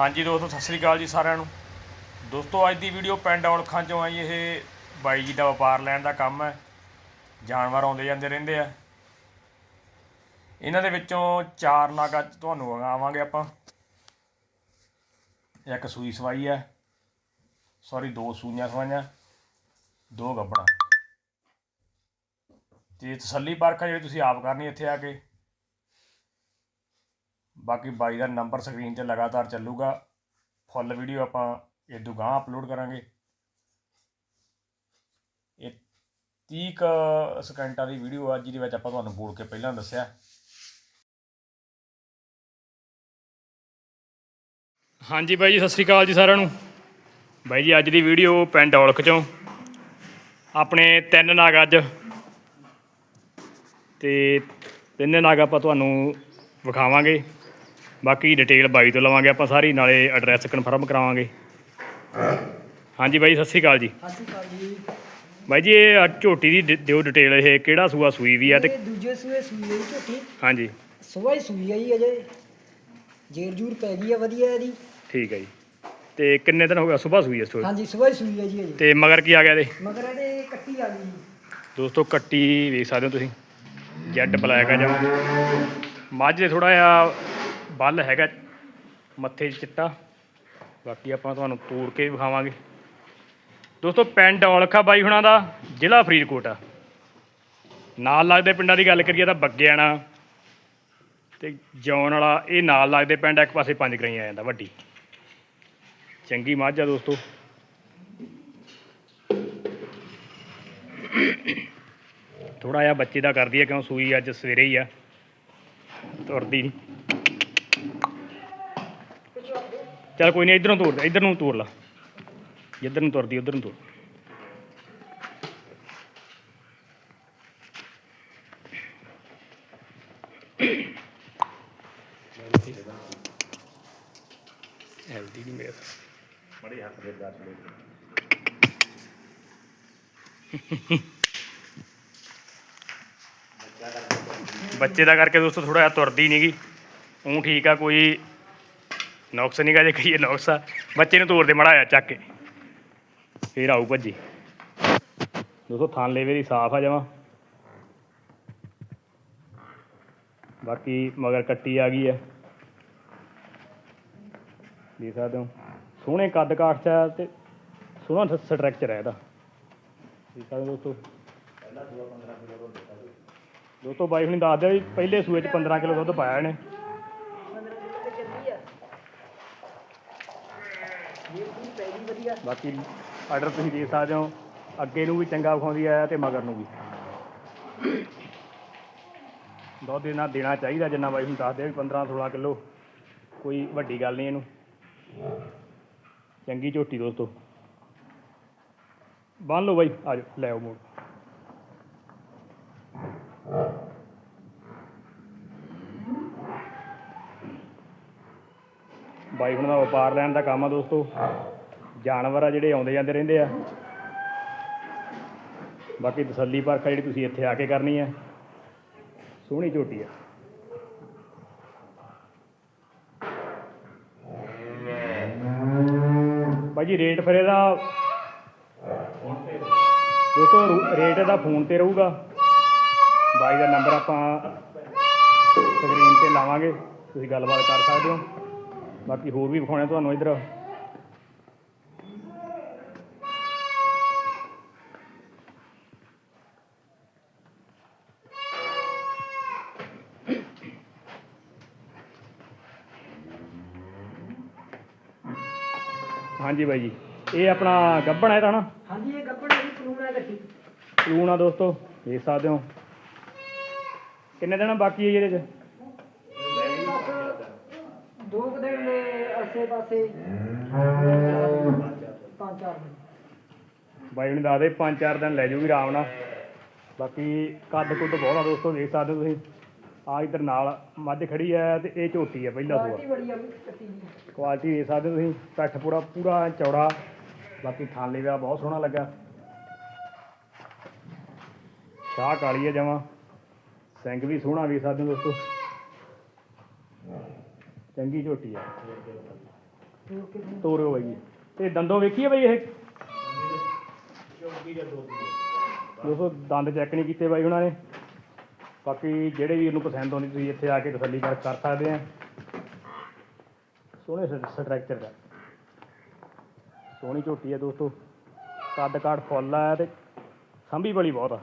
ਹਾਂਜੀ ਦੋਸਤੋ, ਸਤਿ ਸ੍ਰੀ ਅਕਾਲ ਜੀ ਸਾਰਿਆਂ ਨੂੰ। ਦੋਸਤੋ, ਅੱਜ ਦੀ ਵੀਡੀਓ ਪਿੰਡ ਔਲਖਾਂ ਚੋਂ ਆਈ ਇਹ ਬਾਈ ਜੀ ਦਾ ਵਪਾਰ ਲੈਣ ਦਾ ਕੰਮ ਹੈ। ਜਾਨਵਰ ਆਉਂਦੇ ਜਾਂਦੇ ਰਹਿੰਦੇ ਆ। ਇਹਨਾਂ ਦੇ ਵਿੱਚੋਂ ਚਾਰ ਨਗ ਅੱਜ ਤੁਹਾਨੂੰ ਆਵਾਂਗੇ ਆਪਾਂ। ਇੱਕ ਸੂਈ ਸਵਾਈ ਹੈ। ਸੌਰੀ ਦੋ ਸੂਈਆਂ ਸਵਾਈਆਂ, ਦੋ ਗੱਬਣਾ। ਤੇ ਤਸੱਲੀ ਪਰਖ ਆ ਜਿਹੜੀ ਤੁਸੀਂ ਆਪ ਕਰਨੀ ਇੱਥੇ ਆ ਕੇ। ਬਾਕੀ ਬਾਈ ਦਾ ਨੰਬਰ ਸਕਰੀਨ ਤੇ ਲਗਾਤਾਰ ਚੱਲੂਗਾ। ਫੁੱਲ ਵੀਡੀਓ ਆਪਾਂ ਇਦੋਂ ਗਾਂ ਅਪਲੋਡ ਕਰਾਂਗੇ। ਇਹ 30 ਕੁ ਸਕਿੰਟਾਂ ਦੀ ਵੀਡੀਓ ਆ, ਜਿਹਦੇ ਵਿੱਚ ਆਪਾਂ ਤੁਹਾਨੂੰ ਬੋਲ ਕੇ ਪਹਿਲਾਂ ਦੱਸਿਆ। ਹਾਂਜੀ ਬਾਈ ਜੀ, ਸਤਿ ਸ੍ਰੀ ਅਕਾਲ ਜੀ ਸਾਰਿਆਂ ਨੂੰ। ਬਾਈ ਜੀ, ਅੱਜ ਦੀ ਵੀਡੀਓ ਪਿੰਡ ਔਲਖ ਚੋਂ। ਆਪਣੇ ਤਿੰਨ ਨਾਗ ਅੱਜ। ਤੇ ਤਿੰਨੇ ਨਾਗ ਆਪਾਂ ਤੁਹਾਨੂੰ ਵਿਖਾਵਾਂਗੇ। ਬਾਕੀ ਡਿਟੇਲ ਬਾਈ ਤੋਂ ਲਵਾਂਗੇ ਆਪਾਂ ਸਾਰੀ ਨਾਲੇ ਐਡਰੈਸ ਕਨਫਰਮ ਕਰਾਵਾਂਗੇ। ਹਾਂਜੀ ਬਾਈ ਸਤਿ ਸ਼੍ਰੀ ਅਕਾਲ ਜੀ। ਸਤਿ ਸ਼੍ਰੀ ਅਕਾਲ ਜੀ। ਬਾਈ ਜੀ ਇਹ ਝੋਟੀ ਦੀ ਡ- ਦਿਓ ਡਿਟੇਲ ਇਹ ਕਿਹੜਾ ਸੂਆ ਸੂਈ ਵੀ ਆ ਤੇ ਦੂਜੇ ਸੂਏ ਸੂਈ ਹੈ ਜੀ ਝੋਟੀ। ਹਾਂਜੀ। ਸੁਬਾਹ ਹੀ ਸੂਈ ਜੀ ਅਜੇ। ਜੇਰ ਜੂਰ ਪੈ ਗਈ ਹੈ ਵਧੀਆ ਇਹਦੀ। ਠੀਕ ਹੈ ਜੀ। ਤੇ ਕਿੰਨੇ ਦਿਨ ਹੋ ਗਿਆ ਸਵੇਰ ਸੂਈ ਇਸ ਤੋਂ? ਹਾਂਜੀ ਸੁਬਾਹ ਹੀ ਸੂਈ ਹੈ ਜੀ ਅਜੇ। ਤੇ ਮਗਰ ਕੀ ਆ ਗਿਆ ਇਹਦੇ? ਮਗਰ ਇਹਦੇ ਕੱਟੀ ਆ ਗਈ ਜੀ। ਦੋਸਤੋ ਕੱਟੀ ਵੇਖ ਸਕਦੇ ਹੋ ਤੁਸੀਂ। ਜੈਡ ਬਲੈਕ ਆ ਜਮਾ ਮੱਝ ਦੇ ਥੋੜਾ ਜਿਹਾ ਬੱਲ ਹੈਗਾ ਮੱਥੇ 'ਚ ਚਿੱਟਾ। ਬਾਕੀ ਆਪਾਂ ਤੁਹਾਨੂੰ ਤੋੜ ਕੇ ਵੀ ਵਿਖਾਵਾਂਗੇ। ਦੋਸਤੋ, ਪਿੰਡ ਔਲਖਾ ਬਾਈ ਹੁਣਾਂ ਦਾ ਜ਼ਿਲ੍ਹਾ ਫਰੀਦਕੋਟ ਆ। ਨਾਲ ਲੱਗਦੇ ਪਿੰਡਾਂ ਦੀ ਗੱਲ ਕਰੀਏ ਤਾਂ ਬੱਗਿਆਣਾ ਤੇ ਜੌਨ ਵਾਲਾ, ਇਹ ਨਾਲ ਲੱਗਦੇ ਪਿੰਡ ਇੱਕ ਪਾਸੇ ਪੰਜ ਗਰਾਈ ਆ ਜਾਂਦਾ ਵੱਡੀ। ਚੰਗੀ ਮੱਝ ਆ ਦੋਸਤੋ। ਥੋੜਾ ਜਿਹਾ ਬੱਚੇ ਦਾ ਕਰਦੀ ਹੈ ਕਿਉਂ ਸੂਈ ਅੱਜ ਸਵੇਰੇ ਹੀ ਆ। ਤੁਰਦੀ ਨਹੀਂ ਚੱਲ ਕੋਈ ਨਹੀਂ ਇਧਰੋਂ ਤੋਰ ਇਧਰ ਨੂੰ ਤੋਰ ਲਾ। ਜਿੱਧਰ ਨੂੰ ਤੁਰਦੀ, ਉਧਰ ਨੂੰ ਤੋਰ। ਹੈਲਦੀ ਨਹੀਂ ਮੇਰੇ ਬੜੇ ਹੱਥ ਦੇ ਦਾਸ ਬੱਚੇ ਦਾ ਕਰਕੇ ਦੋਸਤੋ ਥੋੜਾ ਜਿਹਾ ਤੁਰਦੀ ਨਹੀਂਗੀ ਉਹ ਠੀਕ ਆ, ਕੋਈ ਨੁਕਸ ਨਹੀਂਗਾ ਜੇ ਕਹੀਏ ਨੁਕਸ ਆ। ਬੱਚੇ ਨੂੰ ਤੋੜ ਦੇ ਮੜਾ ਆ ਚੱਕ ਕੇ। ਫੇਰ ਆਊ ਭੱਜੀ। ਦੋਸਤੋ ਥਾਨ ਲੇਵੇ ਦੀ ਸਾਫ਼ ਆ ਜਮਾ। ਬਾਕੀ ਮਗਰ ਕੱਟੀ ਆ ਗਈ ਆ। ਦੇਖ ਸਕਦੇ ਹੋ। ਸੋਹਣੇ ਕੱਦ ਕਾਠ ਚ ਆ ਤੇ ਸੋਹਣਾ ਸਟਰਕਚਰ ਹੈ ਇਹਦਾ ਦੇਖ ਸਕਦੇ ਦੋਸਤੋ। ਦੋਸਤੋ ਬਾਈ ਹੁਣੀ ਦੱਸਦੇ ਵੀ ਪਹਿਲੇ ਸੂਏ ਚ 15 ਕਿਲੋ ਦੁੱਧ ਪਾਇਆ ਇਹਨੇ। ਬਾਕੀ ਆਰਡਰ ਤੁਸੀਂ ਦੇ ਸਕਦੇ ਹੋ। ਅੱਗੇ ਨੂੰ ਵੀ ਚੰਗਾ ਵਿਖਾਉਂਦੀ ਆ ਤੇ ਮਗਰ ਨੂੰ ਵੀ। ਦੁੱਧ ਇਹਨਾਂ ਦੇਣਾ ਚਾਹੀਦਾ ਜਿੰਨਾ ਬਾਈ ਹੁਣ ਦੱਸਦੇ ਆ ਵੀ 15 16 ਕਿਲੋ। ਕੋਈ ਵੱਡੀ ਗੱਲ ਨਹੀਂ ਇਹਨੂੰ। ਚੰਗੀ ਝੋਟੀ ਦੋਸਤੋ। ਬੰਨ ਲਓ ਬਾਈ, ਆ ਜਾਓ, ਲੈ ਆਓ ਮੋੜ। ਬਾਈ ਹੁਣ ਦਾ ਵਪਾਰ ਲੈਣ ਦਾ ਕੰਮ ਆ ਦੋਸਤੋ। ਜਾਨਵਰ ਆ ਜਿਹੜੇ ਆਉਂਦੇ ਜਾਂਦੇ ਰਹਿੰਦੇ ਆ। ਬਾਕੀ ਤਸੱਲੀ ਪਰਖ ਆ ਜਿਹੜੀ ਤੁਸੀਂ ਇੱਥੇ ਆ ਕੇ ਕਰਨੀ ਹੈ ਸੋਹਣੀ ਝੋਟੀ ਆ। ਭਾਜੀ ਰੇਟ ਫਿਰ ਇਹਦਾ ਦੋਸਤੋ ਰੇਟ ਇਹਦਾ ਫੋਨ ਤੇ ਰਹੂਗਾ। ਬਾਈ ਦਾ ਨੰਬਰ ਆਪਾਂ ਸਕਰੀਨ ਤੇ ਲਾਵਾਂਗੇ। ਤੁਸੀਂ ਗੱਲਬਾਤ ਕਰ ਸਕਦੇ ਹੋ। ਬਾਕੀ ਹੋਰ ਵੀ ਵਿਖਾਉਣੇ ਤੁਹਾਨੂੰ ਇੱਧਰ। ਹਾਂਜੀ ਬਾਈ ਜੀ। ਇਹ ਆਪਣਾ ਗੱਬਣ ਹੈ ਤਾਂ ਨਾ ਹਾਂਜੀ ਇਹ ਗੱਪੜ ਹੈ ਜੀ ਕਲੂਣਾ ਹੈ ਕੱਟੀ ਲੂਣ ਆ ਦੋਸਤੋ ਦੇਖ ਸਕਦੇ ਹੋ। ਕਿੰਨੇ ਦਿਨ ਬਾਕੀ ਹੈ ਇਹਦੇ ਚ? ਦੋ ਕੁ ਦਿਨ ਦੇ ਆਸੇ ਪਾਸੇ। ਪੰਜ ਚਾਰ ਦਿਨ। ਬਾਈ ਨੇ ਦੱਸਦੇ ਪੰਜ ਚਾਰ ਦਿਨ ਲੈ ਜੂਗੀ ਆਰਾਮ ਨਾਲ। ਬਾਕੀ ਕੱਦ ਕੁੱਦ ਬਹੁਤ ਆ ਦੋਸਤੋ ਦੇਖ ਸਕਦੇ ਹੋ ਤੁਸੀਂ। ਆ ਇਧਰ ਨਾਲ ਮੱਝ ਖੜੀ ਹੈ ਤੇ ਇਹ ਝੋਟੀ ਹੈ ਪਹਿਲਾ ਕੁਆਲਿਟੀ ਸੂਆ ਬੜੀ ਆ ਵੀ ਕੱਟੀ ਦੀ। ਕੁਆਲਿਟੀ ਦੇਖ ਸਕਦੇ ਹੋ ਤੁਸੀਂ ਪੱਠ ਪੂਰਾ ਪੂਰਾ ਚੌੜਾ ਬਾਕੀ ਥਾਲੇ ਦਾ ਬਹੁਤ ਸੋਹਣਾ ਲੱਗਾ। ਸ਼ਾਹ ਕਾਲੀ ਹੈ ਜਮਾ ਸਿੰਘ ਵੀ ਸੋਹਣਾ ਵੇਖ ਸਕਦੇ ਹੋ ਦੋਸਤੋ। ਚੰਗੀ ਝੋਟੀ ਆ ਤੋੜ ਕੇ ਤੋਰਿਓ ਬਾਈ ਜੀ। ਤੇ ਦੰਦੋਂ ਵੇਖੀਏ ਬਾਈ ਇਹ? ਦੋਸਤੋ ਦੰਦ ਚੈੱਕ ਨਹੀਂ ਕੀਤੇ ਬਾਈ ਉਹਨਾਂ ਨੇ। ਬਾਕੀ ਜਿਹੜੇ ਵੀ ਇਹਨੂੰ ਪਸੰਦ ਆਉਂਦੀ, ਤੁਸੀਂ ਇੱਥੇ ਆ ਕੇ ਤਸੱਲੀ ਕਰ ਕਰ ਸਕਦੇ ਆ। ਸੋਹਣੇ ਸਟਰਕਚਰ ਦਾ। ਸੋਹਣੀ ਝੋਟੀ ਹੈ ਦੋਸਤੋ। ਕੱਦ ਕਾਠ ਫੁੱਲ ਆ ਤੇ ਸੰਭੀ ਬੜੀ ਬਹੁਤ ਆ।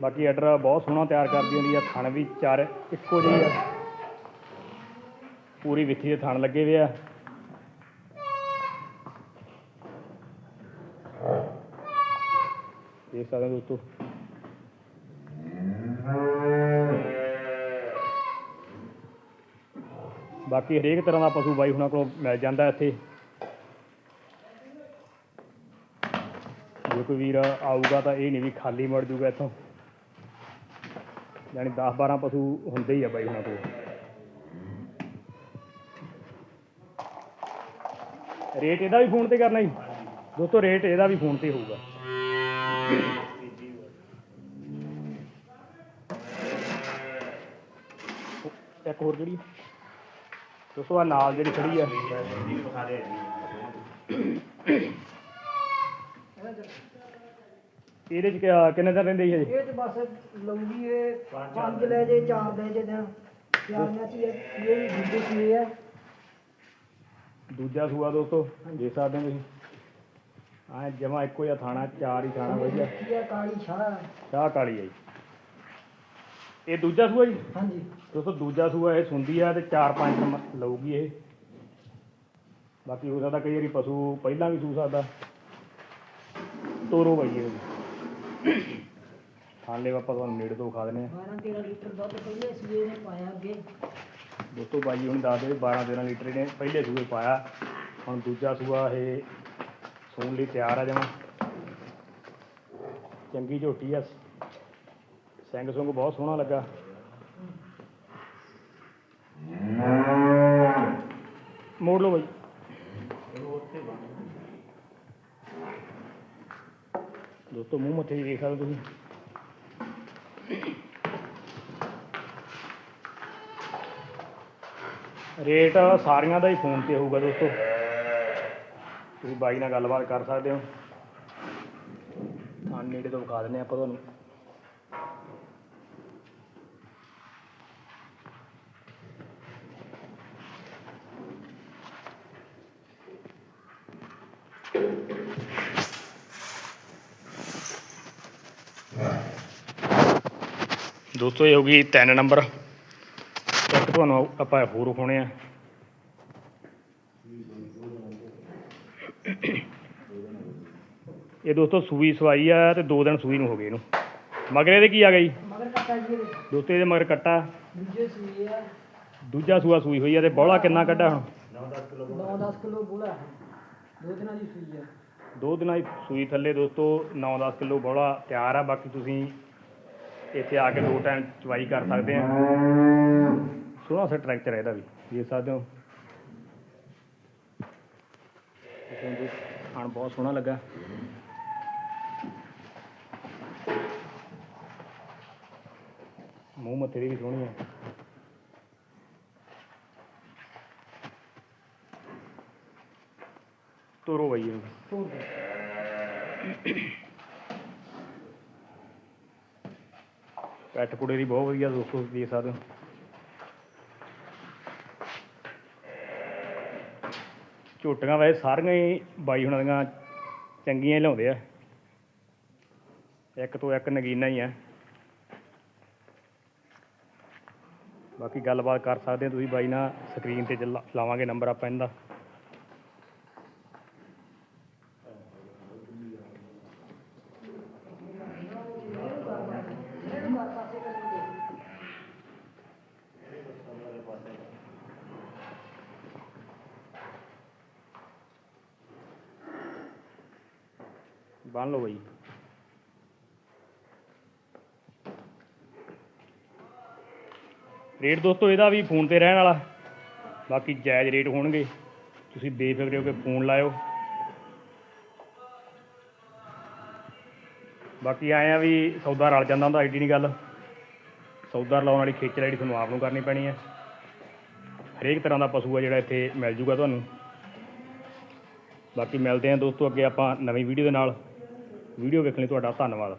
ਬਾਕੀ ਐਡਰ ਬਹੁਤ ਸੋਹਣਾ ਤਿਆਰ ਕਰਦੀ ਹੁੰਦੀ ਆ, ਥਣ ਵੀ ਚਾਰ ਇੱਕੋ ਜਿਹੀ ਆ। ਪੂਰੀ ਵਿੱਥੀ ਦੇ ਥਣ ਲੱਗੇ ਹੋਏ ਆ। ਦੇਖ ਸਕਦੇ ਹੋ ਦੋਸਤੋ ਬਾਕੀ ਹਰੇਕ ਤਰ੍ਹਾਂ ਦਾ ਪਸ਼ੂ ਬਾਈ ਹੁਣਾਂ ਕੋਲ ਮਿਲ ਜਾਂਦਾ ਇੱਥੇ। ਜੇ ਕੋਈ ਵੀਰ ਆਊਗਾ ਤਾਂ ਇਹ ਨਹੀਂ ਵੀ ਖਾਲੀ ਮੁੜ ਜੂਗਾ ਇੱਥੋਂ। ਯਾਨੀ 10 12 ਪਸ਼ੂ ਹੁੰਦੇ ਹੀ ਆ ਬਾਈ ਹੁਣਾਂ ਕੋਲ। ਰੇਟ ਇਹਦਾ ਵੀ ਫੋਨ ਤੇ ਕਰਨਾ ਜੀ। ਦੋਸਤੋ, ਰੇਟ ਇਹਦਾ ਵੀ ਫੋਨ ਤੇ ਹੋਊਗਾ। ਇੱਕ ਹੋਰ ਜਿਹੜੀ ਦੋਸਤੋ ਆ ਨਾਲ ਜਿਹੜੀ ਖੜੀ ਆ। ਇਹਦੇ ਚ ਕਿਆ- ਕਿੰਨੇ ਦਿਨ ਰਹਿੰਦੇ ਜੀ ਹਜੇ? ਇਹ ਤੇ ਬਸ ਲਊਗੀ ਇਹ ਪੰਜ ਲੈ ਜੇ ਚਾਰ ਲੈ ਜੇ ਦਿਨ। ਪਿਆਰੀਆਂ ਸੀ ਇਹ ਇਹ ਵੀ ਦੂਜੇ ਸੀ ਹੈ ਦੂਜਾ ਸੂਆ ਦੋਸਤੋ ਦੇਖ ਸਕਦੇ ਹੋ ਤੁਸੀਂ। ਆ ਜਮਾ ਇੱਕੋ ਜਿਹਾ ਥਾਣਾ ਚਾਰ ਹੀ ਥਾਣਾ ਵਧੀਆ। ਕੀ ਹੈ ਕਾਲੀ ਛਾਲਾ ਚਾਹ ਕਾਲੀ ਜੀ। ਇਹ ਦੂਜਾ ਸੂਆ ਜੀ? ਹਾਂਜੀ। ਦੋਸਤੋ ਦੂਜਾ ਸੂਆ ਇਹ ਸੁੰਦੀ ਆ ਤੇ 4-5 ਦਿਨ ਲਊਗੀ ਇਹ। ਬਾਕੀ ਹੋ ਸਕਦਾ ਕਈ ਵਾਰੀ ਪਸ਼ੂ ਪਹਿਲਾਂ ਵੀ ਸੂ ਸਕਦਾ। ਤੋਰੋ ਬਾਈ ਇਹ। ਹਾਲੇ ਆਪਾਂ ਤੁਹਾਨੂੰ ਨੇੜੇ ਤੋਂ ਖਾ ਦਿੰਦੇ ਆ 12 13 ਲੀਟਰ ਦੁੱਧ ਪਹਿਲੇ ਸਵੇਰੇ ਨੇ ਪਾਇਆ ਅੱਗੇ। ਦੋਸਤੋ ਬਾਈ ਹੁਣ ਦੱਸਦੇ 12-13 ਲੀਟਰ ਨੇ ਪਹਿਲੇ ਸੂਏ ਪਾਇਆ। ਹੁਣ ਦੂਜਾ ਸੂਆ ਇਹ ਸੂਣ ਲਈ ਤਿਆਰ ਆ ਜਮਾ। ਚੰਗੀ ਝੋਟੀ ਆ। ਸਿੰਘ ਸੁੰਗ ਬਹੁਤ ਸੋਹਣਾ ਲੱਗਾ। ਮੋੜ ਲਓ ਬਾਈ। ਦੋਸਤੋ, ਮੂੰਹ ਮੱਥੇ ਵੀ ਦੇਖ ਸਕਦੇ ਤੁਸੀਂ। ਰੇਟ ਸਾਰੀਆਂ ਦਾ ਹੀ ਫੋਨ ਤੇ ਹੋਊਗਾ ਦੋਸਤੋ। ਤੁਸੀਂ ਬਾਈ ਨਾਲ ਗੱਲਬਾਤ ਕਰ ਸਕਦੇ ਹੋ। ਹਾਂ ਨੇੜੇ ਤੋਂ ਵਿਖਾ ਦਿੰਦੇ ਹਾਂ ਆਪਾਂ ਤੁਹਾਨੂੰ। ਦੋਸਤੋ, ਇਹ ਹੋ ਗਈ 3 ਨੰਬਰ। ਇੱਕ ਤੁਹਾਨੂੰ ਆਪਾਂ ਹੋਰ ਵਿਖਾਉਣੇ ਆ। ਇਹ ਦੋਸਤੋ ਸੂਈ ਸਵਾਈ ਆ ਤੇ 2 ਦਿਨ ਸੂਈ ਨੂੰ ਹੋ ਗਏ ਇਹਨੂੰ। ਮਗਰ ਇਹਦੇ ਕੀ ਆ ਗਈ? ਮਗਰ ਕੱਟਾ ਜੀ। ਦੋਸਤੋ ਇਹਦੇ ਮਗਰ ਕੱਟਾ। ਦੂਜੇ ਸੂਏ ਆ ਦੂਜਾ ਸੂਆ ਸੂਈ ਹੋਈ ਆ ਤੇ ਬੌਲਾ ਕਿੰਨਾ ਕੱਢਾ ਹੁਣ? 9-10 ਕਿਲੋ ਬੋਲਾ। ਦੋ ਦਿਨਾਂ ਦੀ ਸੂਈ ਆ। ਦੋ ਦਿਨਾਂ ਦੀ ਸੂਈ ਥੱਲੇ ਦੋਸਤੋ 9-10 ਕਿਲੋ ਬੌਲਾ ਤਿਆਰ ਆ ਬਾਕੀ ਤੁਸੀਂ ਇੱਥੇ ਆ ਕੇ ਦੋ ਟਾਈਮ ਚਵਾਈ ਕਰ ਸਕਦੇ ਆ। ਸੋਹਣਾ ਸਾ ਟਰੈਕਟਰ ਹੈ ਇਹਦਾ ਵੀ ਦੇਖ ਸਕਦੇ ਹੋ। ਦੇਖੋ ਖਾਣ ਬਹੁਤ ਸੋਹਣਾ ਲੱਗਾ। ਮੂੰਹ ਮੱਥੇ ਦੀ ਵੀ ਸੋਹਣੀ ਆ। ਤੋਰੋ ਬਈ ਇਹਨੂੰ। ਤੋੜ ਪੈਟ ਕੁੜੇ ਦੀ ਬਹੁਤ ਵਧੀਆ ਦੋਸਤੋ ਦੇਖ ਸਕਦੇ ਹੋ ਝੋਟੀਆਂ ਵੈਸੇ ਸਾਰੀਆਂ ਹੀ ਬਾਈ ਹੁਣਾਂ ਦੀਆਂ ਚੰਗੀਆਂ ਹੀ ਲਿਆਉਂਦੇ ਆ। ਇੱਕ ਤੋਂ ਇੱਕ ਨਗੀਨਾ ਹੀ ਆ। ਬਾਕੀ ਗੱਲਬਾਤ ਕਰ ਸਕਦੇ ਹੋ ਤੁਸੀਂ ਬਾਈ ਨਾਲ ਸਕਰੀਨ ਤੇ ਚੱਲਾ- ਲਾਵਾਂਗੇ ਨੰਬਰ ਆਪਾਂ ਇਹਦਾ। ਬੰਨ ਲਓ ਬਾਈ। ਰੇਟ ਦੋਸਤੋ, ਇਹਦਾ ਵੀ ਫੋਨ ਤੇ ਰਹਿਣ ਵਾਲਾ। ਬਾਕੀ ਜਾਇਜ਼ ਰੇਟ ਹੋਣਗੇ। ਤੁਸੀਂ ਬੇਫਿਕਰੇ ਹੋ ਕੇ ਫੋਨ ਲਾਇਓ। ਬਾਕੀ ਆਏ ਆ ਵੀ ਸੌਦਾ ਰਲ ਜਾਂਦਾ ਹੁੰਦਾ ਐਡੀ ਨਹੀਂ ਗੱਲ। ਸੌਦਾ ਲਾਉਣ ਵਾਲੀ ਖੇਚਲ ਜਿਹੜੀ ਤੁਹਾਨੂੰ ਆਪ ਨੂੰ ਕਰਨੀ ਪੈਣੀ ਹੈ ਹਰੇਕ ਤਰ੍ਹਾਂ ਦਾ ਪਸ਼ੂ ਆ ਜਿਹੜਾ ਇੱਥੇ ਮਿਲ ਜੂਗਾ ਤੁਹਾਨੂੰ। ਬਾਕੀ ਮਿਲਦੇ ਹਾਂ ਦੋਸਤੋ, ਅੱਗੇ ਆਪਾਂ ਨਵੀਂ ਵੀਡੀਓ ਦੇ ਨਾਲ। ਵੀਡੀਓ ਵੇਖਣ ਲਈ ਤੁਹਾਡਾ ਧੰਨਵਾਦ।